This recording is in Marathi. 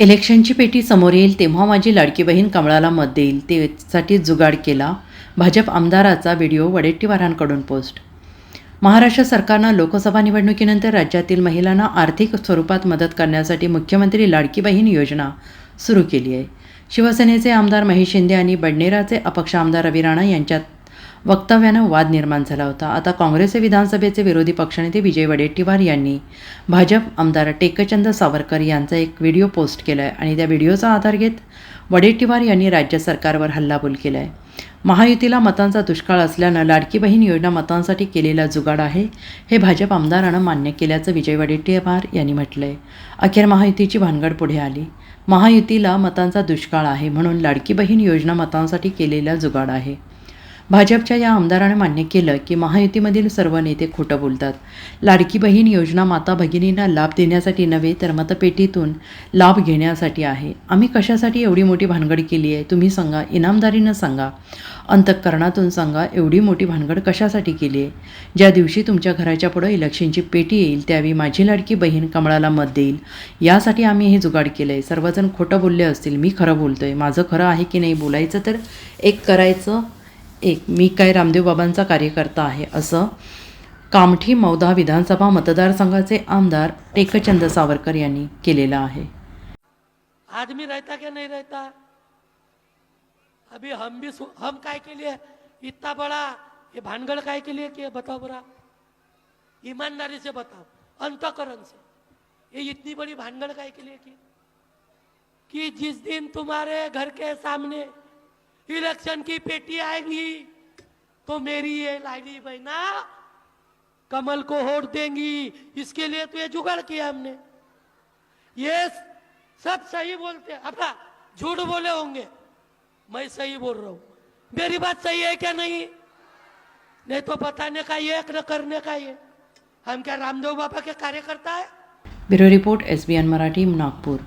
इलेक्शनची पेटी समोर येईल तेव्हा माझी लाडकी बहीण कमळाला मत देईल. त्यासाठी जुगाड केला. भाजप आमदाराचा व्हिडिओ वडेट्टीवारांकडून पोस्ट. महाराष्ट्र सरकारनं लोकसभा निवडणुकीनंतर राज्यातील महिलांना आर्थिक स्वरूपात मदत करण्यासाठी मुख्यमंत्री लाडकी बहीण योजना सुरू केली आहे. शिवसेनेचे आमदार महेश शिंदे आणि बडनेराचे अपक्ष आमदार रवी राणा यांच्यात वक्तव्यानं वाद निर्माण झाला होता. आता काँग्रेसचे विधानसभेचे विरोधी पक्षनेते विजय वडेट्टीवार यांनी भाजप आमदार टेकचंद सावरकर यांचा एक व्हिडिओ पोस्ट केला आहे आणि त्या व्हिडिओचा आधार घेत वडेट्टीवार यांनी राज्य सरकारवर हल्लाबोल केला आहे महायुतीला मतांचा दुष्काळ असल्यानं लाडकी बहीण योजना मतांसाठी केलेला जुगाड आहे हे भाजप आमदारानं मान्य केल्याचं विजय वडेट्टीवार यांनी म्हटलं आहे अखेर महायुतीची भानगड पुढे आली. महायुतीला मतांचा दुष्काळ आहे म्हणून लाडकी बहीण योजना मतांसाठी केलेला जुगाड आहे. भाजपच्या या आमदाराने मान्य केलं की महायुतीमधील सर्व नेते खोटं बोलतात. लाडकी बहीण योजना माता भगिनींना लाभ देण्यासाठी नव्हे तर मतपेटीतून लाभ घेण्यासाठी आहे. आम्ही कशासाठी एवढी मोठी भानगड केली आहे? तुम्ही सांगा इनामदारीनं सांगा. अंतःकरणातून सांगा एवढी मोठी भानगड कशासाठी केली आहे? ज्या दिवशी तुमच्या घराच्या पुढं इलेक्शनची पेटी येईल त्यावेळी माझी लाडकी बहीण कमळाला मत देईल. यासाठी आम्ही हे जुगाड केलं आहे सर्वजण खोटं बोलले असतील मी खरं बोलतो आहे माझं खरं आहे की नाही बोलायचं तर? एक करायचं एक मी काय रामदेव बाबांचा कार्यकर्ता आहे असं कामठी मौदा विधानसभा मतदारसंघाचे आमदार टेकचंद सावरकर यांनी केलेलं आहे. आदमी रहता क्या नहीं रहता? अभी हम भी सु- हम काय के लिए इतना बड़ा ये भानगड़ काय के लिए किया बताओ बरा? ईमानदारी से बताओ अंतकरण से ये इतनी बड़ी भानगड़ काय के लिए की? कि जिस दिन तुम्हारे घर के सामने इलेक्शन की पेटी आएँगी तो मेरी ये लाडली बहना कमल को वोट देंगी। इसके लिए तो ये जुगाड़ किया हमने। ये सब सही बोलते अपना झूठ बोले होंगे, मैं सही बोल रहा हूँ। मेरी बात सही है क्या नहीं? नहीं तो बताने का ये, न करने का ये। हम क्या रामदेव बाबा के कार्यकर्ता है? Bureau report S B N Marathi, Nagpur.